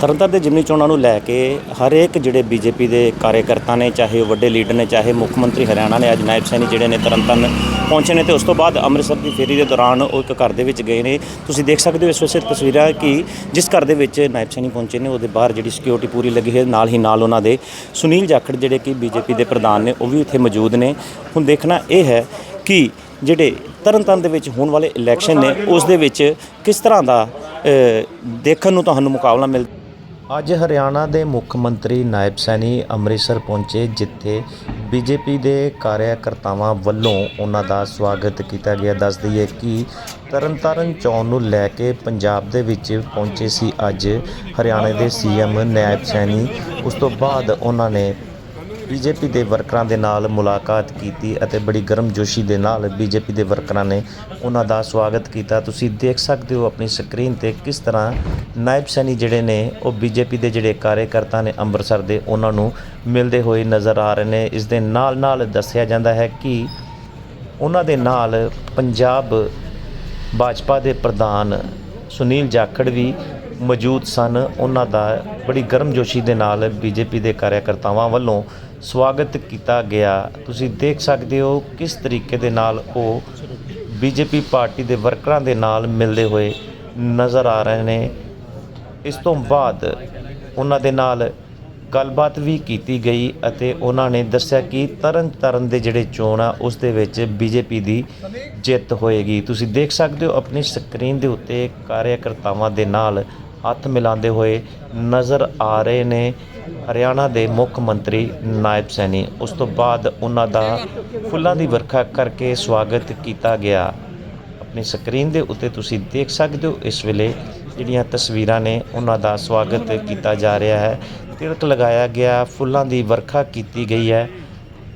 ਤਰਨਤਾਰਨ ਦੇ ਜਿਮਨੀ ਚੋਣਾਂ ਨੂੰ ਲੈ ਕੇ ਹਰੇਕ ਜਿਹੜੇ ਬੀਜੇਪੀ ਦੇ ਕਾਰਜਕਰਤਾ ਨੇ, ਚਾਹੇ ਉਹ ਵੱਡੇ ਲੀਡਰ ਨੇ, ਚਾਹੇ ਮੁੱਖ ਮੰਤਰੀ ਹਰਿਆਣਾ ਨੇ, ਅੱਜ ਨਾਇਬ ਸੈਣੀ ਜਿਹੜੇ ਨੇ ਤਰਨਤਾਰਨ ਪਹੁੰਚੇ ਨੇ ਤੇ ਉਸ ਤੋਂ ਬਾਅਦ ਅੰਮ੍ਰਿਤਸਰ ਦੀ ਫੇਰੀ ਦੇ ਦੌਰਾਨ ਉਹ ਇੱਕ ਘਰ ਦੇ ਵਿੱਚ ਗਏ ਨੇ। ਤੁਸੀਂ ਦੇਖ ਸਕਦੇ ਹੋ ਇਸ ਵੇਲੇ ਤਸਵੀਰਾਂ ਕਿ ਜਿਸ ਘਰ ਦੇ ਵਿੱਚ ਨਾਇਬ ਸੈਣੀ ਪਹੁੰਚੇ ਨੇ, ਉਹਦੇ ਬਾਹਰ ਜਿਹੜੀ ਸਿਕਿਉਰਿਟੀ ਪੂਰੀ ਲੱਗੀ ਹੈ, ਨਾਲ ਹੀ ਨਾਲ ਉਹਨਾਂ ਦੇ ਸੁਨੀਲ ਜਾਖੜ ਜਿਹੜੇ ਕਿ ਬੀਜੇਪੀ ਦੇ ਪ੍ਰਧਾਨ ਨੇ, ਉਹ ਵੀ ਉੱਥੇ ਮੌਜੂਦ ਨੇ। ਹੁਣ ਦੇਖਣਾ ਇਹ ਹੈ ਕਿ ਜਿਹੜੇ ਤਰਨਤਾਰਨ ਦੇ ਵਿੱਚ ਹੋਣ ਵਾਲੇ ਇਲੈਕਸ਼ਨ ਨੇ, ਉਸ ਦੇ ਵਿੱਚ ਕਿਸ ਤਰ੍ਹਾਂ ਦਾ ਦੇਖਣ ਨੂੰ ਤੁਹਾਨੂੰ ਮੁਕਾਬਲਾ ਮਿਲ ਅੱਜ ਹਰਿਆਣਾ ਦੇ ਮੁੱਖ ਮੰਤਰੀ ਨਾਇਬ ਸੈਣੀ ਅੰਮ੍ਰਿਤਸਰ ਪਹੁੰਚੇ, ਜਿੱਥੇ ਬੀਜੇਪੀ ਦੇ ਕਾਰਜਕਰਤਾਵਾਂ ਵੱਲੋਂ ਉਹਨਾਂ ਦਾ ਸਵਾਗਤ ਕੀਤਾ ਗਿਆ। ਦੱਸ ਦਈਏ ਕਿ ਤਰਨਤਾਰਨ ਚੋਣ ਨੂੰ ਲੈ ਕੇ ਪੰਜਾਬ ਦੇ ਵਿੱਚ ਪਹੁੰਚੇ ਸੀ ਅੱਜ ਹਰਿਆਣਾ ਦੇ ਸੀਐਮ ਨਾਇਬ ਸੈਣੀ। ਉਸ ਤੋਂ ਬਾਅਦ ਉਹਨਾਂ ਨੇ ਬੀਜੇਪੀ ਦੇ ਵਰਕਰਾਂ ਦੇ ਨਾਲ ਮੁਲਾਕਾਤ ਕੀਤੀ ਅਤੇ ਬੜੀ ਗਰਮਜੋਸ਼ੀ ਦੇ ਨਾਲ ਬੀਜੇਪੀ ਦੇ ਵਰਕਰਾਂ ਨੇ ਉਹਨਾਂ ਦਾ ਸਵਾਗਤ ਕੀਤਾ। ਤੁਸੀਂ ਦੇਖ ਸਕਦੇ ਹੋ ਆਪਣੀ ਸਕਰੀਨ ਤੇ ਕਿਸ ਤਰ੍ਹਾਂ ਨਾਇਬ ਸੈਣੀ ਜਿਹੜੇ ਨੇ, ਉਹ ਬੀਜੇਪੀ ਦੇ ਜਿਹੜੇ ਕਾਰਜਕਰਤਾ ਨੇ ਅੰਮ੍ਰਿਤਸਰ ਦੇ, ਉਹਨਾਂ ਨੂੰ ਮਿਲਦੇ ਹੋਏ ਨਜ਼ਰ ਆ ਰਹੇ ਨੇ। ਇਸ ਦੇ ਨਾਲ ਨਾਲ ਦੱਸਿਆ ਜਾਂਦਾ ਹੈ ਕਿ ਉਹਨਾਂ ਦੇ ਨਾਲ ਪੰਜਾਬ ਭਾਜਪਾ ਦੇ ਪ੍ਰਧਾਨ ਸੁਨੀਲ ਜਾਖੜ ਵੀ ਮੌਜੂਦ ਸਨ। ਉਹਨਾਂ ਦਾ ਬੜੀ ਗਰਮਜੋਸ਼ੀ ਦੇ ਨਾਲ ਬੀਜੇਪੀ ਦੇ ਕਾਰਜਕਰਤਾਵਾਂ ਵੱਲੋਂ ਸਵਾਗਤ ਕੀਤਾ ਗਿਆ। ਤੁਸੀਂ ਦੇਖ ਸਕਦੇ ਹੋ ਕਿਸ ਤਰੀਕੇ ਦੇ ਨਾਲ ਉਹ ਬੀਜੇਪੀ ਪਾਰਟੀ ਦੇ ਵਰਕਰਾਂ ਦੇ ਨਾਲ ਮਿਲਦੇ ਹੋਏ ਨਜ਼ਰ ਆ ਰਹੇ ਨੇ। ਇਸ ਤੋਂ ਬਾਅਦ ਉਹਨਾਂ ਦੇ ਨਾਲ ਗੱਲਬਾਤ ਵੀ ਕੀਤੀ ਗਈ ਅਤੇ ਉਹਨਾਂ ਨੇ ਦੱਸਿਆ ਕਿ ਤਰਨ ਤਾਰਨ ਦੇ ਜਿਹੜੇ ਚੋਣ ਆ, ਉਸ ਦੇ ਵਿੱਚ ਬੀਜੇਪੀ ਦੀ ਜਿੱਤ ਹੋਏਗੀ। ਤੁਸੀਂ ਦੇਖ ਸਕਦੇ ਹੋ ਆਪਣੀ ਸਕਰੀਨ ਦੇ ਉੱਤੇ ਕਾਰਜਕਰਤਾਵਾਂ ਦੇ ਨਾਲ ਹੱਥ ਮਿਲਾਉਂਦੇ ਹੋਏ ਨਜ਼ਰ ਆ ਰਹੇ ਨੇ। ਹਰਿਆਣਾ ਦੇ ਮੁੱਖ ਮੰਤਰੀ ਨਾਇਬ ਸੈਣੀ, ਉਸ ਤੋਂ ਬਾਅਦ ਉਹਨਾਂ ਦਾ ਫੁੱਲਾਂ ਦੀ ਵਰਖਾ ਕਰਕੇ ਸਵਾਗਤ ਕੀਤਾ ਗਿਆ। ਆਪਣੀ ਸਕਰੀਨ ਦੇ ਉੱਤੇ ਤੁਸੀਂ ਦੇਖ ਸਕਦੇ ਹੋ, ਇਸ ਵੇਲੇ ਜਿਹੜੀਆਂ ਤਸਵੀਰਾਂ ਨੇ ਉਹਨਾਂ ਦਾ ਸਵਾਗਤ ਕੀਤਾ ਜਾ ਰਿਹਾ ਹੈ। ਤਿਲਕ ਲਗਾਇਆ ਗਿਆ, ਫੁੱਲਾਂ ਦੀ ਵਰਖਾ ਕੀਤੀ ਗਈ ਹੈ।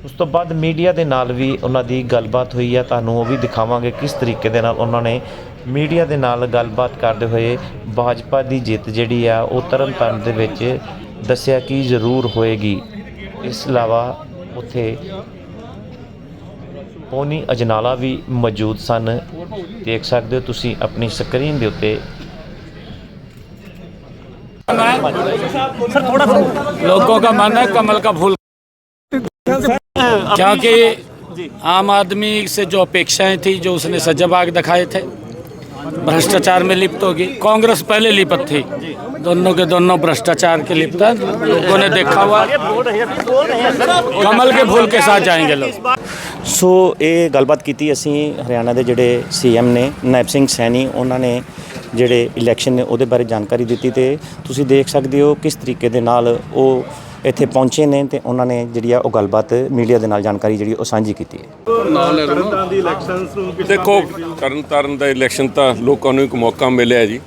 ਉਸ ਤੋਂ ਬਾਅਦ ਮੀਡੀਆ ਦੇ ਨਾਲ ਵੀ ਉਹਨਾਂ ਦੀ ਗੱਲਬਾਤ ਹੋਈ ਹੈ। ਤੁਹਾਨੂੰ ਉਹ ਵੀ ਦਿਖਾਵਾਂਗੇ ਕਿਸ ਤਰੀਕੇ ਦੇ ਨਾਲ ਉਹਨਾਂ ਨੇ ਮੀਡੀਆ ਦੇ ਨਾਲ ਗੱਲਬਾਤ ਕਰਦੇ ਹੋਏ ਭਾਜਪਾ ਦੀ ਜਿੱਤ ਜਿਹੜੀ ਆ, ਉਹ ਤਰਨਤਾਰਨ ਦੇ ਵਿੱਚ ਦੱਸਿਆ ਕਿ ਜ਼ਰੂਰ ਹੋਏਗੀ ਇਸ ਇਲਾਵਾ ਉੱਥੇ ਪੋਨੀ ਅਜਨਾਲਾ ਵੀ ਮੌਜੂਦ ਸਨ ਦੇਖ ਸਕਦੇ ਹੋ ਤੁਸੀਂ ਆਪਣੀ ਸਕਰੀਨ ਦੇ ਉੱਤੇ लोगों का मानना है कमल का फूल क्योंकि आम आदमी से जो अपेक्षाएं थी जो उसने सज्जबाग दिखाए थे भ्रष्टाचार में लिप्त होगी कांग्रेस पहले लिप्त थी दोनों के दोनों भ्रष्टाचार के लिप्त हैं लोगों ने देखा हुआ कमल के फूल के साथ जाएंगे लोग ਸੋ ਇਹ ਗੱਲਬਾਤ ਕੀਤੀ ਅਸੀਂ ਹਰਿਆਣਾ ਦੇ ਜਿਹੜੇ ਸੀਐਮ ਨੇ ਨਾਇਬ ਸਿੰਘ ਸੈਣੀ ਉਹਨਾਂ ਨੇ ਜਿਹੜੇ ਇਲੈਕਸ਼ਨ ਨੇ ਉਹਦੇ ਬਾਰੇ ਜਾਣਕਾਰੀ ਦਿੱਤੀ ਤੇ ਤੁਸੀਂ ਦੇਖ ਸਕਦੇ ਹੋ ਕਿਸ ਤਰੀਕੇ ਦੇ ਨਾਲ ਉਹ ਇੱਥੇ ਪਹੁੰਚੇ ਨੇ ਤੇ ਉਹਨਾਂ ਨੇ ਜਿਹੜੀ ਆ ਉਹ ਗੱਲਬਾਤ ਮੀਡੀਆ ਦੇ ਨਾਲ ਜਾਣਕਾਰੀ ਜਿਹੜੀ ਉਹ ਸਾਂਝੀ ਕੀਤੀ ਹੈ। ਦੇਖੋ ਤਰਨ ਤਾਰਨ ਦਾ ਇਲੈਕਸ਼ਨ ਤਾਂ ਲੋਕਾਂ ਨੂੰ ਇੱਕ ਮੌਕਾ ਮਿਲਿਆ ਜੀ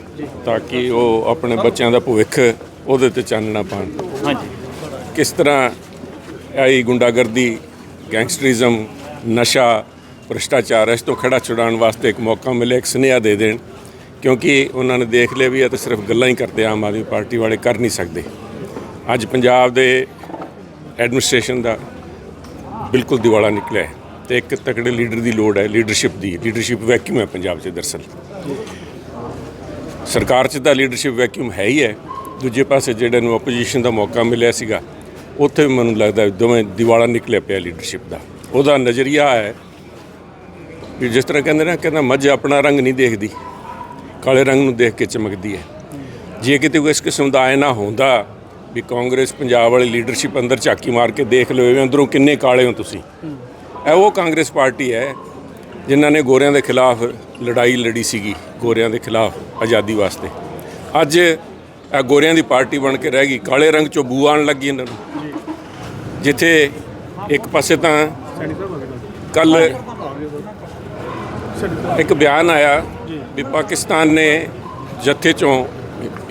ਤਾਂ ਕਿ ਉਹ ਆਪਣੇ ਬੱਚਿਆਂ ਦਾ ਭਵਿੱਖ ਉਹਦੇ ਤੇ ਚਾਨਣਾ ਪਾਣ। ਹਾਂਜੀ। ਕਿਸ ਤਰ੍ਹਾਂ ਆਈ ਗੁੰਡਾਗਰਦੀ ਗੈਂਗਸਟਰਿਜ਼ਮ ਨਸ਼ਾ ਭ੍ਰਿਸ਼ਟਾਚਾਰ ਇਸ ਤੋਂ ਖੜਾ ਛੁਡਾਉਣ ਵਾਸਤੇ ਇੱਕ ਮੌਕਾ ਮਿਲਿਆ ਇੱਕ ਸੁਨੇਹਾ ਦੇ ਦੇਣ। ਕਿਉਂਕਿ ਉਹਨਾਂ ਨੇ ਦੇਖ ਲਿਆ ਵੀ ਇਹ ਤਾਂ ਸਿਰਫ ਗੱਲਾਂ ਹੀ ਕਰਦੇ ਆਮ ਆਦਮੀ ਪਾਰਟੀ ਵਾਲੇ ਕਰ ਨਹੀਂ ਸਕਦੇ। ਅੱਜ ਪੰਜਾਬ ਦੇ ਐਡਮਿਨਿਸਟ੍ਰੇਸ਼ਨ ਦਾ ਬਿਲਕੁਲ ਦਿਵਾਲਾ ਨਿਕਲਿਆ ਹੈ ਤੇ ਇੱਕ ਤਕੜੇ ਲੀਡਰ ਦੀ ਲੋੜ ਹੈ ਲੀਡਰਸ਼ਿਪ ਦੀ। ਲੀਡਰਸ਼ਿਪ ਵੈਕਿਊਮ ਹੈ ਪੰਜਾਬ 'ਚ ਦਰਸਲ। ਸਰਕਾਰ 'ਚ ਤਾਂ ਲੀਡਰਸ਼ਿਪ ਵੈਕਿਊਮ ਹੈ ਹੀ ਹੈ। ਦੂਜੇ ਪਾਸੇ ਜਿਹੜੇ ਨੂੰ ਆਪੋਜੀਸ਼ਨ ਦਾ ਮੌਕਾ ਮਿਲਿਆ ਸੀਗਾ, ਉੱਥੇ ਵੀ ਮੈਨੂੰ ਲੱਗਦਾ ਦੋਵੇਂ ਦਿਵਾਲਾ ਨਿਕਲਿਆ ਪਿਆ ਲੀਡਰਸ਼ਿਪ ਦਾ। ਉਹਦਾ ਨਜ਼ਰੀਆ ਹੈ ਵੀ ਜਿਸ ਤਰ੍ਹਾਂ ਕਹਿੰਦੇ ਨਾ ਕਹਿੰਦਾ ਮੱਝ ਆਪਣਾ ਰੰਗ ਨਹੀਂ ਦੇਖਦੀ, ਕਾਲੇ ਰੰਗ ਨੂੰ ਦੇਖ ਕੇ ਚਮਕਦੀ ਹੈ। ਜੇ ਕਿਤੇ ਕੋਈ ਇਸ ਕਿਸਮ ਦਾ ਆਇਨਾ ਹੁੰਦਾ ਵੀ ਕਾਂਗਰਸ ਪੰਜਾਬ ਵਾਲੀ ਲੀਡਰਸ਼ਿਪ ਅੰਦਰ ਝਾਕੀ ਮਾਰ ਕੇ ਦੇਖ ਲਓ ਵੀ ਅੰਦਰੋਂ ਕਿੰਨੇ ਕਾਲੇ ਹੋ ਤੁਸੀਂ। ਇਹ ਉਹ ਕਾਂਗਰਸ ਪਾਰਟੀ ਹੈ ਜਿਨ੍ਹਾਂ ਨੇ ਗੋਰਿਆਂ ਦੇ ਖਿਲਾਫ ਲੜਾਈ ਲੜੀ ਸੀਗੀ, ਗੋਰਿਆਂ ਦੇ ਖਿਲਾਫ ਆਜ਼ਾਦੀ ਵਾਸਤੇ। ਅੱਜ ਇਹ ਗੋਰਿਆਂ ਦੀ ਪਾਰਟੀ ਬਣ ਕੇ ਰਹਿ ਗਈ, ਕਾਲੇ ਰੰਗ ਚੋਂ ਬੂ ਆਉਣ ਲੱਗੀ ਇਹਨਾਂ ਨੂੰ। ਜਿੱਥੇ ਇੱਕ ਪਾਸੇ ਤਾਂ ਕੱਲ ਇੱਕ ਬਿਆਨ ਆਇਆ ਵੀ ਪਾਕਿਸਤਾਨ ਨੇ ਜੱਥੇ ਚੋਂ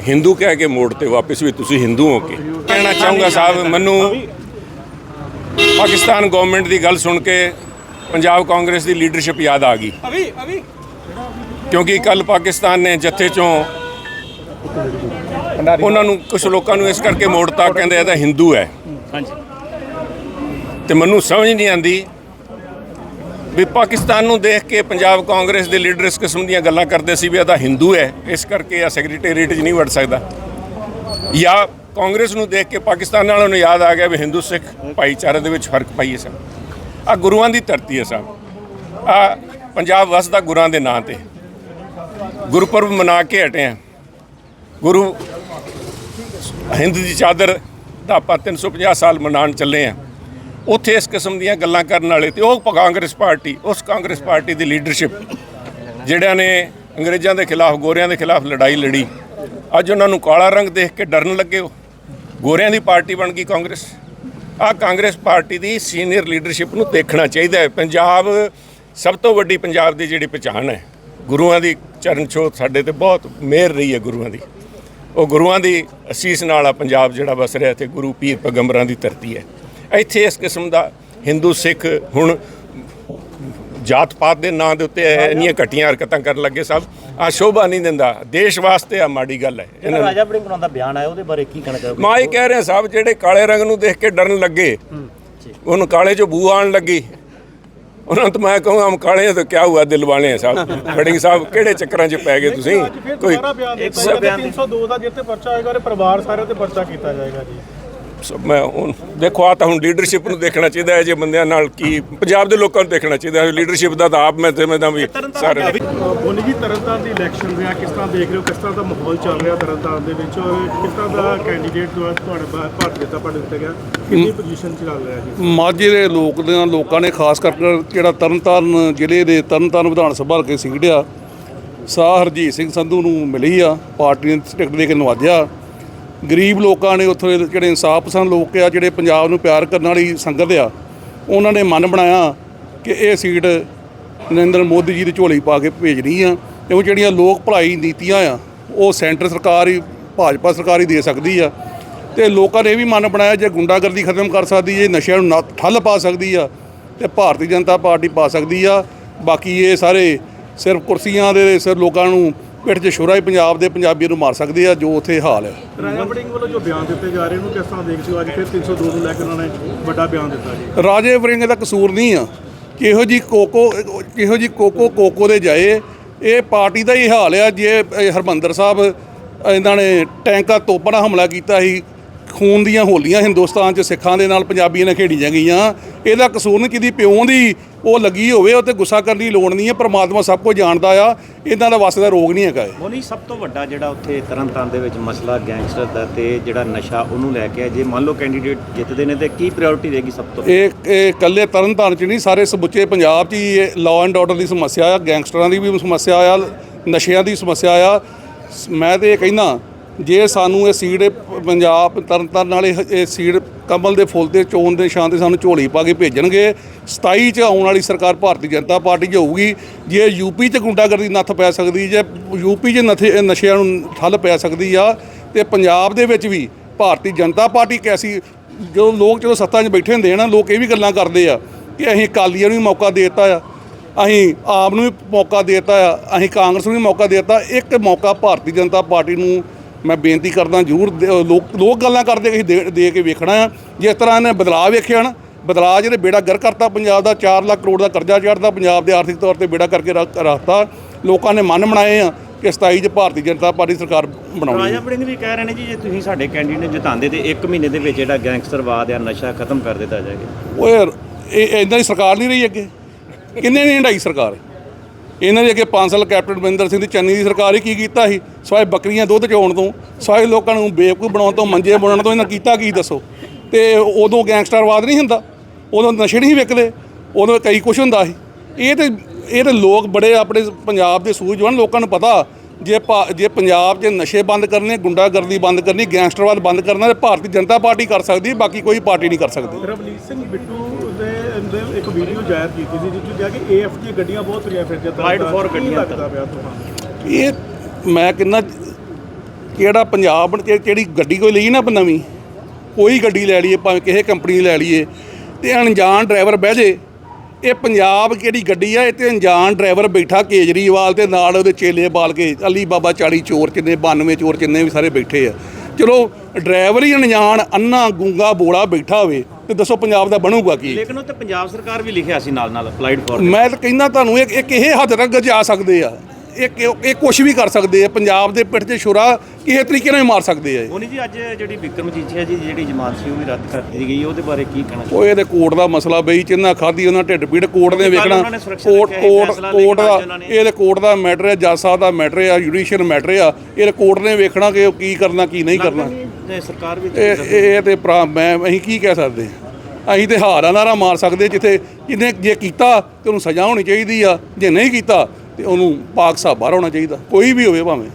ਹਿੰਦੂ ਕਹਿ ਕੇ ਮੋੜ ਤੇ ਵਾਪਸ ਵੀ ਤੁਸੀਂ ਹਿੰਦੂ ਹੋ ਕੇ। ਕਹਿਣਾ ਚਾਹੂੰਗਾ ਸਾਹਿਬ ਮੈਨੂੰ ਪਾਕਿਸਤਾਨ ਗਵਰਨਮੈਂਟ ਦੀ ਗੱਲ ਸੁਣ ਕੇ ਪੰਜਾਬ ਕਾਂਗਰਸ ਦੀ ਲੀਡਰਸ਼ਿਪ ਯਾਦ ਆ ਗਈ। ਕਿਉਂਕਿ ਕੱਲ ਪਾਕਿਸਤਾਨ ਨੇ ਜੱਥੇ ਚੋਂ ਉਹਨਾਂ ਨੂੰ ਕੁਝ ਲੋਕਾਂ ਨੂੰ ਇਸ ਕਰਕੇ ਮੋੜਤਾ ਕਹਿੰਦੇ ਇਹ ਤਾਂ ਹਿੰਦੂ ਹੈ। ਹਾਂਜੀ। ਤੇ ਮੈਨੂੰ ਸਮਝ ਨਹੀਂ ਆਂਦੀ ਵੀ ਪਾਕਿਸਤਾਨ ਨੂੰ ਦੇਖ ਕੇ ਪੰਜਾਬ ਕਾਂਗਰਸ ਦੇ ਲੀਡਰ ਇਸ ਕਿਸਮ ਦੀਆਂ ਗੱਲਾਂ ਕਰਦੇ ਸੀ ਵੀ ਇਹਦਾ ਹਿੰਦੂ ਹੈ, ਇਸ ਕਰਕੇ ਇਹ ਸੈਕਟਰੀਏਟ 'ਚ ਨਹੀਂ ਵੜ ਸਕਦਾ। ਜਾਂ ਕਾਂਗਰਸ ਨੂੰ ਦੇਖ ਕੇ ਪਾਕਿਸਤਾਨ ਨਾਲ ਉਹਨੂੰ ਯਾਦ ਆ ਗਿਆ ਵੀ ਹਿੰਦੂ ਸਿੱਖ ਭਾਈਚਾਰੇ ਦੇ ਵਿੱਚ ਫ਼ਰਕ ਪਾਈਏ ਸਭ। ਆ ਗੁਰੂਆਂ ਦੀ ਧਰਤੀ ਹੈ ਸਾਹਿਬ ਆ ਪੰਜਾਬ ਵਸਦਾ ਗੁਰਾਂ ਦੇ ਨਾਂ ਤੇ। ਗੁਰਪੁਰਬ ਮਨਾ ਕੇ ਹਟੇ ਆ ਗੁਰੂ ਹਿੰਦ ਦੀ ਚਾਦਰ ਦਾ ਆਪਾਂ 350 ਸਾਲ ਮਨਾਉਣ ਚੱਲੇ ਆ ਉੱਥੇ ਇਸ ਕਿਸਮ ਦੀਆਂ ਗੱਲਾਂ ਕਰਨ ਵਾਲੇ ਤੇ ਉਹ ਕਾਂਗਰਸ ਪਾਰਟੀ, ਉਸ ਕਾਂਗਰਸ ਪਾਰਟੀ ਦੀ ਲੀਡਰਸ਼ਿਪ ਜਿਹੜਿਆਂ ਨੇ ਅੰਗਰੇਜ਼ਾਂ ਦੇ ਖਿਲਾਫ, ਗੋਰਿਆਂ ਦੇ ਖਿਲਾਫ ਲੜਾਈ ਲੜੀ। ਅੱਜ ਉਹਨਾਂ ਨੂੰ ਕਾਲਾ ਰੰਗ ਦੇਖ ਕੇ ਡਰਨ ਲੱਗੇ ਹੋ ਗੋਰਿਆਂ ਦੀ ਪਾਰਟੀ ਬਣ ਗਈ ਕਾਂਗਰਸ। ਆ ਕਾਂਗਰਸ ਪਾਰਟੀ ਦੀ ਸੀਨੀਅਰ ਲੀਡਰਸ਼ਿਪ ਨੂੰ ਦੇਖਣਾ ਚਾਹੀਦਾ ਹੈ। ਪੰਜਾਬ ਸਭ ਤੋਂ ਵੱਡੀ ਪੰਜਾਬ ਦੀ ਜਿਹੜੀ ਪਛਾਣ ਹੈ, ਗੁਰੂਆਂ ਦੀ ਚਰਨ ਛੋਹ ਸਾਡੇ ਤੇ ਬਹੁਤ ਮਿਹਰ ਰਹੀ ਹੈ ਗੁਰੂਆਂ ਦੀ। ਉਹ ਗੁਰੂਆਂ ਦੀ ਅਸੀਸ ਨਾਲ ਆ ਪੰਜਾਬ ਜਿਹੜਾ ਵਸ ਰਿਹਾ ਤੇ ਗੁਰੂ ਪੀਰ ਪੈਗੰਬਰਾਂ ਦੀ ਧਰਤੀ ਹੈ। ਇੱਥੇ ਇਸ ਕਿਸਮ ਦਾ ਹਿੰਦੂ ਸਿੱਖ ਹੁਣ ਜਾਤ ਪਾਤ ਦੇ ਨਾਂ ਦੇ ਉੱਤੇ ਇਹ ਇੰਨੀਆਂ ਘਟੀਆਂ ਹਰਕਤਾਂ ਕਰਨ ਲੱਗੇ ਸਭ। ਆ ਸ਼ੋਭਾ ਨਹੀਂ ਦਿੰਦਾ। ਦੇਸ਼ ਵਾਸਤੇ ਆ ਮਾੜੀ ਗੱਲ ਹੈ। ਇਹਨਾਂ ਰਾਜਾ ਵੜਿੰਗ ਹੋਣਾ ਦਾ ਬਿਆਨ ਆਇਆ ਉਹਦੇ ਬਾਰੇ ਕੀ ਕਹਿਣਾ ਚਾਹੋਗੇ? ਮਾਂ ਇਹ ਕਹਿ ਰਿਹਾ ਸਾਹਿਬ ਜਿਹੜੇ ਕਾਲੇ ਰੰਗ ਨੂੰ ਦੇਖ ਕੇ ਡਰਨ ਲੱਗੇ ਉਹਨੂੰ ਕਾਲੇ ਚੋਂ ਬੂ ਆਣ ਲੱਗੀ। ਉਹਨਾਂ ਨੂੰ ਤਾਂ ਮੈਂ ਕਹੂੰਗਾ ਹਮ ਕਾਲੇ ਤਾਂ ਕਿਆ ਹੁਆ ਦਿਲ ਵਾਲੇ ਹੈ ਸਾਹਿਬ? ਵੜਿੰਗ ਸਾਹਿਬ ਕਿਹੜੇ ਚੱਕਰਾਂ 'ਚ ਪੈ ਗਏ ਤੁਸੀਂ? ਕੋਈ ਦੁਬਾਰਾ ਬਿਆਨ ਇੱਕ ਦਿੱਤਾ ਬਿਆਨ ਜਾਏਗਾ 302 ਦਾ ਜਿੱਤੇ ਪਰਚਾ ਆਏਗਾ ਉਹਦੇ ਪਰਿਵਾਰ ਸਾਰੇ ਤੇ ਪਰਚਾ ਕੀਤਾ ਜਾਏਗਾ ਜੀ। ਮੈਂ ਹੁਣ ਦੇਖੋ ਆ ਤਾਂ ਹੁਣ ਲੀਡਰਸ਼ਿਪ ਨੂੰ ਦੇਖਣਾ ਚਾਹੀਦਾ ਹੈ ਜੇ ਬੰਦਿਆਂ ਨਾਲ ਕੀ ਪੰਜਾਬ ਦੇ ਲੋਕਾਂ ਨੂੰ ਦੇਖਣਾ ਚਾਹੀਦਾ ਹੈ ਲੀਡਰਸ਼ਿਪ ਦਾ ਤਾਂ ਆਪ ਮੈਂ ਤੇ ਵੀ ਸਾਰੇ ਬੋਨੀ ਜੀ ਤਰਨਤਾਰਨ ਦੀ ਇਲੈਕਸ਼ਨ ਰਿਹਾ ਕਿਸ ਤਰ੍ਹਾਂ ਦੇਖ ਰਹੇ ਹੋ ਕਿਸ ਤਰ੍ਹਾਂ ਦਾ ਮਾਹੌਲ ਚੱਲ ਰਿਹਾ ਤਰਨਤਾਰਨ ਦੇ ਵਿੱਚ ਔਰ ਕਿਸ ਤਰ੍ਹਾਂ ਦਾ ਕੈਂਡੀਡੇਟ ਤੁਹਾਡੇ ਬਾ- ਜਨਤਾ ਪਾਰਟੀ ਦਿੱਤਾ ਗਿਆ ਕਿੰਨੀ ਪੋਜੀਸ਼ਨ 'ਚ ਚੱਲ ਰਿਹਾ ਜੀ ਮਾਝੇ ਦੇ ਲੋਕ ਦੇ ਲੋਕਾਂ ਨੇ ਖਾਸ ਕਰਕੇ ਜਿਹੜਾ ਤਰਨਤਾਰਨ ਜ਼ਿਲ੍ਹੇ ਦੇ ਤਰਨਤਾਰਨ ਵਿਧਾਨ ਸਭਾ ਹਲਕੇ ਆ ਸਾਹ ਹਰਜੀਤ ਸਿੰਘ ਸੰਧੂ ਨੂੰ ਮਿਲੀ ਆ ਪਾਰਟੀ ਨੇ ਟਿਕਟ ਦੇ ਕੇ ਨਵਾਜਿਆ ਗਰੀਬ ਲੋਕਾਂ ਨੇ ਉੱਥੇ ਜਿਹੜੇ ਇਨਸਾਫ ਪਸੰਦ ਲੋਕ ਆ, ਜਿਹੜੇ ਪੰਜਾਬ ਨੂੰ ਪਿਆਰ ਕਰਨ ਵਾਲੀ ਸੰਗਤ ਆ, ਉਹਨਾਂ ਨੇ ਮਨ ਬਣਾਇਆ ਕਿ ਇਹ ਸੀਟ ਨਰਿੰਦਰ ਮੋਦੀ ਜੀ ਦੀ ਝੋਲੀ ਪਾ ਕੇ ਭੇਜਣੀ ਆ ਕਿਉਂਕਿ ਜਿਹੜੀਆਂ ਲੋਕ ਭਲਾਈ ਨੀਤੀਆਂ ਆ, ਉਹ ਸੈਂਟਰ ਸਰਕਾਰ ਹੀ, ਭਾਜਪਾ ਸਰਕਾਰ ਹੀ ਦੇ ਸਕਦੀ ਆ। ਤੇ ਲੋਕਾਂ ਨੇ ਇਹ ਵੀ ਮਨ ਬਣਾਇਆ ਜੇ ਗੁੰਡਾਗਰਦੀ ਖਤਮ ਕਰ ਸਕਦੀ, ਜੇ ਨਸ਼ਿਆਂ ਨੂੰ ਨੱਥ- ਠੱਲ ਪਾ ਸਕਦੀ ਆ, ਤੇ ਭਾਰਤੀ ਜਨਤਾ ਪਾਰਟੀ ਪਾ ਸਕਦੀ ਆ। ਬਾਕੀ ਇਹ ਸਾਰੇ ਸਿਰਫ ਕੁਰਸੀਆਂ ਦੇ ਸਿਰ ਲੋਕਾਂ ਨੂੰ ਪਿੱਠ 'ਚ ਛੁਰਾ ਹੀ ਪੰਜਾਬ ਦੇ ਪੰਜਾਬੀਆਂ ਨੂੰ ਮਾਰ ਸਕਦੇ ਆ ਜੋ ਉੱਥੇ ਹਾਲ ਹੈ ਰਾਜਾ ਵੜਿੰਗ ਵੱਲੋਂ ਜੋ ਬਿਆਨ ਦਿੱਤੇ ਜਾ ਰਹੇ ਨੂੰ ਕਿਸ ਤਰ੍ਹਾਂ ਦੇਖਦੇ ਹੋ? ਅੱਜ ਫਿਰ 302 ਨੂੰ ਲੈ ਕੇ ਉਹਨਾਂ ਨੇ ਵੱਡਾ ਬਿਆਨ ਦਿੱਤਾ ਜੀ। ਰਾਜੇ ਵਰਿੰਗ ਦਾ ਕਸੂਰ ਨਹੀਂ ਆ। ਕਿਹੋ ਜੀ ਕੋਕੋ ਕਿਹੋ ਜੀ ਕੋਕੋ ਕੋਕੋ ਦੇ ਜਾਏ। ਇਹ ਪਾਰਟੀ ਦਾ ਹੀ ਹਾਲ ਆ ਜੇ ਹਰਮੰਦਰ ਸਾਹਿਬ ਇਹਨਾਂ ਨੇ ਟੈਂਕਾਂ ਤੋਪਾਂ ਨਾਲ ਹਮਲਾ ਕੀਤਾ ਸੀ। ਖੂਨ ਦੀਆਂ ਹੋਲੀਆਂ ਹਿੰਦੁਸਤਾਨ 'ਚ ਸਿੱਖਾਂ ਦੇ ਨਾਲ ਪੰਜਾਬੀਆਂ ਨੇ ਖੇਡੀਆਂ ਗਈਆਂ। ਇਹਦਾ ਕਸੂਰ ਨਹੀਂ ਕਿਦੀ ਪਿਓ ਦੀ ਉਹ ਲੱਗੀ ਹੋਵੇ ਉਹ ਤੇ ਗੁੱਸਾ ਕਰਨ ਦੀ ਲੋੜ ਨਹੀਂ ਹੈ ਪ੍ਰਮਾਤਮਾ ਸਭ ਕੁਝ ਜਾਣਦਾ ਆ। ਇਹਨਾਂ ਦਾ ਵਸ ਦਾ ਰੋਗ ਨਹੀਂ ਹੈਗਾ ਇਹ। ਮੋਨੀ ਸਭ ਤੋਂ ਵੱਡਾ ਜਿਹੜਾ ਉੱਥੇ ਤਰਨਤਾਰਨ ਦੇ ਵਿੱਚ ਮਸਲਾ ਗੈਂਗਸਟਰ ਦਾ ਤੇ ਜਿਹੜਾ ਨਸ਼ਾ ਉਹਨੂੰ ਲੈ ਕੇ ਆ। ਜੇ ਮੰਨ ਲਓ ਕੈਂਡੀਡੇਟ ਜਿੱਤਦੇ ਨੇ ਤੇ ਕੀ ਪ੍ਰਾਇੋਰਟੀ ਰਹੇਗੀ ਸਭ ਤੋਂ ਇਹ ਇਕੱਲੇ ਤਰਨਤਾਰਨ ਚ ਨਹੀਂ ਸਾਰੇ ਸਮੁੱਚੇ ਪੰਜਾਬ 'ਚ ਹੀ ਇਹ ਲਾਅ ਐਂਡ ਆਰਡਰ ਦੀ ਸਮੱਸਿਆ ਆ ਗੈਂਗਸਟਰਾਂ ਦੀ ਵੀ ਸਮੱਸਿਆ ਆ ਨਸ਼ਿਆਂ ਦੀ ਸਮੱਸਿਆ ਆ। ਮੈਂ ਤੇ ਇਹ ਕਹਿੰਦਾ ਜੇ ਸਾਨੂੰ ਇਹ ਸੀਟ ਪੰਜਾਬ ਤਰਨਤਾਰਨ ਵਾਲੇ ਹ- ਇਹ ਸੀਟ ਕਮਲ ਦੇ ਫੁੱਲ ਤੇ, ਚੋਣ ਦੇ ਨਿਸ਼ਾਨ ਤੇ ਸਾਨੂੰ ਝੋਲੀ ਪਾ ਕੇ ਭੇਜਣਗੇ 27 ਚ ਆਉਣ ਵਾਲੀ ਸਰਕਾਰ ਭਾਰਤੀ ਜਨਤਾ ਪਾਰਟੀ 'ਚ ਹੋਊਗੀ। ਜੇ ਯੂਪੀ 'ਚ ਗੁੰਡਾਗਰਦੀ ਨੱਥ ਪੈ ਸਕਦੀ, ਜੇ ਯੂਪੀ 'ਚ ਨਥੇ ਨਸ਼ਿਆਂ ਨੂੰ ਠੱਲ ਪੈ ਸਕਦੀ ਆ, ਤੇ ਪੰਜਾਬ ਦੇ ਵਿੱਚ ਵੀ ਭਾਰਤੀ ਜਨਤਾ ਪਾਰਟੀ ਕੈਸੀ ਜੋ ਲੋਕ ਜਦੋਂ ਸੱਤਾ 'ਚ ਬੈਠੇ ਹੁੰਦੇ ਆ ਨਾ, ਲੋਕ ਇਹ ਵੀ ਗੱਲਾਂ ਕਰਦੇ ਆ ਕਿ ਅਸੀਂ ਅਕਾਲੀਆਂ ਨੂੰ ਵੀ ਮੌਕਾ ਦੇਤਾ ਆ, ਅਸੀਂ ਆਪ ਨੂੰ ਵੀ ਮੌਕਾ ਦੇ ਦਿੱਤਾ ਆ, ਅਸੀਂ ਕਾਂਗਰਸ ਨੂੰ ਵੀ ਮੌਕਾ ਦੇ ਦਿੱਤਾ, ਇੱਕ ਮੌਕਾ ਭਾਰਤੀ ਜਨਤਾ ਪਾਰਟੀ ਨੂੰ ਮੈਂ ਬੇਨਤੀ ਕਰਦਾ ਜ਼ਰੂਰ ਲੋਕ ਲੋਕ ਗੱਲਾਂ ਕਰਦੇ ਕਿ ਦੇ ਦੇ ਕੇ ਵੇਖਣਾ ਆ। ਜਿਸ ਤਰ੍ਹਾਂ ਇਹਨੇ ਬਦਲਾਅ ਵੇਖਿਆ ਨਾ ਬਦਲਾਅ ਜਿਹੜੇ ਬੇੜਾ ਗਰ ਕਰਤਾ ਪੰਜਾਬ ਦਾ 4 ਲੱਖ ਕਰੋੜ ਦਾ ਕਰਜ਼ਾ ਚੜ੍ਹਦਾ ਪੰਜਾਬ ਦੇ ਆਰਥਿਕ ਤੌਰ ਤੇ ਬੇੜਾ ਕਰਕੇ ਰੱਖ- ਰੱਖਤਾ ਲੋਕਾਂ ਨੇ ਮਨ ਬਣਾਏ ਆ ਕਿ 27 ਚ ਭਾਰਤੀ ਜਨਤਾ ਪਾਰਟੀ ਸਰਕਾਰ ਬਣਾਉਣੀ ਰਾਜਾ ਹੈ ਵੜਿੰਗ ਵੀ ਕਹਿ ਰਹੇ ਨੇ ਜੀ ਜੇ ਤੁਸੀਂ ਸਾਡੇ ਕੈਂਡੀਡੇਟ ਜਿਤਾਉਂਦੇ ਤੇ 1 ਮਹੀਨੇ ਦੇ ਵਿੱਚ ਜਿਹੜਾ ਗੈਂਗਸਟਰਵਾਦ ਆ ਨਸ਼ਾ ਖਤਮ ਕਰ ਦਿੱਤਾ ਜਾਏਗਾ। ਯਾਰ ਇਹ ਇਦਾਂ ਦੀ ਸਰਕਾਰ ਨਹੀਂ ਰਹੀ ਅੱਗੇ। ਕਿੰਨੇ ਨੇ ਹੰਡਾਈ ਸਰਕਾਰ? ਇਹਨਾਂ ਦੇ ਅੱਗੇ 5 ਸਾਲ ਕੈਪਟਨ ਅਮਰਿੰਦਰ ਸਿੰਘ ਦੀ ਚੰਨੀ ਦੀ ਸਰਕਾਰ ਹੀ ਕੀ ਕੀਤਾ ਸੀ? ਸਵਾਏ ਬੱਕਰੀਆਂ ਦੁੱਧ ਚੋਣ ਤੋਂ, ਸਵਾਏ ਲੋਕਾਂ ਨੂੰ ਬੇਵਕੂਫ ਬਣਾਉਣ ਤੋਂ, ਮੰਜੇ ਬਣਾਉਣ ਤੋਂ, ਇਹਨਾਂ ਕੀਤਾ ਕੀ ਦੱਸੋ? ਤੇ ਉਦੋਂ ਗੈਂਗਸਟਰਵਾਦ ਨਹੀਂ ਹੁੰਦਾ, ਉਦੋਂ ਨਸ਼ੇ ਨਹੀਂ ਵਿਕਦੇ, ਉਦੋਂ ਕਈ ਕੁਛ ਹੁੰਦਾ ਸੀ। ਇਹ ਤੇ ਇਹ ਤੇ ਲੋਕ ਬੜੇ ਆਪਣੇ ਪੰਜਾਬ ਦੇ ਸੂਝਵਾਨ ਲੋਕਾਂ ਨੂੰ ਪਤਾ, ਜੇ ਭਾ- ਜੇ ਪੰਜਾਬ 'ਚ ਨਸ਼ੇ ਬੰਦ ਕਰਨੇ, ਗੁੰਡਾਗਰਦੀ ਬੰਦ ਕਰਨੀ, ਗੈਂਗਸਟਰਵਾਦ ਬੰਦ ਕਰਨਾ, ਤੇ ਭਾਰਤੀ ਜਨਤਾ ਪਾਰਟੀ ਕਰ ਸਕਦੀ, ਬਾਕੀ ਕੋਈ ਪਾਰਟੀ ਨਹੀਂ ਕਰ ਸਕਦੀ। ਰਵਨੀਤ ਸਿੰਘ ਬਿੱਟੂ ਦੇ ਅੰਦਰ ਇੱਕ ਵੀਡੀਓ ਜ਼ਾਹਿਰ ਕੀਤੀ ਸੀ ਜਿਸ ਵਿੱਚ ਕਿਹਾ ਕਿ ਏਐਫ ਦੀਆਂ ਗੱਡੀਆਂ ਬਹੁਤ ਤੁਰੀਆਂ ਫਿਰਦੀਆਂ for ਕੀ ਗੱਡੀਆਂ ਲੱਗਦਾ ਪਿਆ ਤੁਹਾਨੂੰ? ਇਹ ਮੈਂ ਕਹਿੰਦਾ ਕਿਹੜਾ ਪੰਜਾਬ ਬਣ ਕੇ ਕਿਹੜੀ ਗੱਡੀ ਕੋਈ ਲਈ ਨਾ ਆਪਾਂ ਨਵੀਂ? ਕੋਈ ਗੱਡੀ ਲੈ ਲਈਏ ਭਾਵੇਂ ਕਿਸੇ ਕੰਪਨੀ ਲੈ ਲਈਏ। ਤੇ ਅਣਜਾਣ ਡਰਾਈਵਰ ਬਹਿ ਜੇ। ਇਹ ਪੰਜਾਬ ਕਿਹੜੀ ਗੱਡੀ ਆ? ਇਹ ਤੇ ਅਣਜਾਣ ਡਰਾਈਵਰ ਬੈਠਾ ਕੇਜਰੀਵਾਲ ਤੇ ਨਾਲ ਉਹਦੇ ਚੇਲੇ ਬਾਲ ਕੇ ਅਲੀ ਬਾਬਾ 40 ਚੋਰ ਕਿੰਨੇ 92 ਚੋਰ ਕਿੰਨੇ ਵੀ ਸਾਰੇ ਬੈਠੇ ਆ। ਚਲੋ ਡਰਾਈਵਰ ਹੀ ਅਣਜਾਣ ਅੰਨਾ ਗੂੰਗਾ ਬੋਲਾ ਬੈਠਾ ਹੋਵੇ ਤੇ ਦੱਸੋ ਪੰਜਾਬ ਦਾ ਬਣੂਗਾ ਕੀ? ਲੇਕਿਨ ਉਹ ਤੇ ਪੰਜਾਬ ਸਰਕਾਰ ਵੀ ਲਿਖਿਆ ਸੀ ਨਾਲ ਨਾਲ ਅਪਲਾਈਡ ਫॉर ਮੈਂ ਤਾਂ ਕਹਿੰਦਾ ਤੁਹਾਨੂੰ ਇੱਕ ਇੱਕ ਇਹ ਹੱਦ ਤੱਕ ਜਾ ਸਕਦੇ ਆ। ਇਹ ਇਹ ਕੁਝ ਵੀ ਕਰ ਸਕਦੇ ਆ। ਪੰਜਾਬ ਦੇ ਪਿੱਠ 'ਤੇ ਛੁਰਾ ਕਿਸੇ ਤਰੀਕੇ ਨਾਲ ਵੀ ਮਾਰ ਸਕਦੇ ਆ ਇਹ। ਜੀ ਅੱਜ ਜਿਹੜੀ ਵਿਕਰਮ ਜੀਠੀਆ ਜੀ ਦੀ ਜਿਹੜੀ ਜਮਾਨਤ ਸੀ ਉਹ ਵੀ ਰੱਦ ਕਰ ਦਿੱਤੀ ਗਈ। ਉਹਦੇ ਬਾਰੇ ਕੀ ਕਹਿਣਾ ਉਹ ਇਹਦੇ ਕੋਰਟ ਦਾ ਮਸਲਾ ਬਈ ਜਿੰਨਾ ਖਾਦੀ ਉਹਨਾਂ ਢਿੱਡ ਪੀੜ ਕੋਰਟ ਨੇ ਕੱਲ੍ਹ ਵੇਖਣਾ। ਉਹਨਾਂ ਨੇ ਸੁਰੱਖਿਆ ਕੋਰਟ ਰੱਖਿਆ ਸੀ, ਕੋਰਟ ਫੈਸਲਾ ਲੈ ਕੇ ਕੋਰਟ ਅੱਜ ਦਾ ਉਹਨਾਂ ਨੇ। ਇਹਦੇ ਕੋਰਟ ਦਾ ਮੈਟਰ ਹੈ ਜੱਜ ਸਾਹਿਬ ਦਾ ਮੈਟਰ ਹੈ ਜੁਡੀਸ਼ੀਅਲ ਮੈਟਰ ਆ। ਇਹਦੇ ਕੋਰਟ ਨੇ ਵੇਖਣਾ ਕਿ ਉਹ ਕੀ ਕਰਨਾ ਕੀ ਨਹੀਂ ਕਰਨਾ। ਨਹੀਂ ਸਰਕਾਰ ਵੀ ਇਹ ਇਹ ਇਹ ਤੇ ਭਰਾ ਮੈਂ ਅਸੀਂ ਕੀ ਕਹਿ ਸਕਦੇ? ਅਸੀਂ ਤੇ ਹਾਰਾ ਨਾਰਾ ਮਾਰ ਸਕਦੇ ਜਿੱਥੇ ਜਿਹਨੇ ਜੇ ਕੀਤਾ ਤੇ ਉਹਨੂੰ ਸਜ਼ਾ ਹੋਣੀ ਚਾਹੀਦੀ ਆ। ਜੇ ਨਹੀਂ ਕੀਤਾ ਤੇ ਉਹਨੂੰ ਪਾਕ ਸਾਹਿਬ ਬਾਹਰ ਹੋਣਾ ਚਾਹੀਦਾ ਕੋਈ ਵੀ ਹੋਵੇ ਭਾਵੇਂ।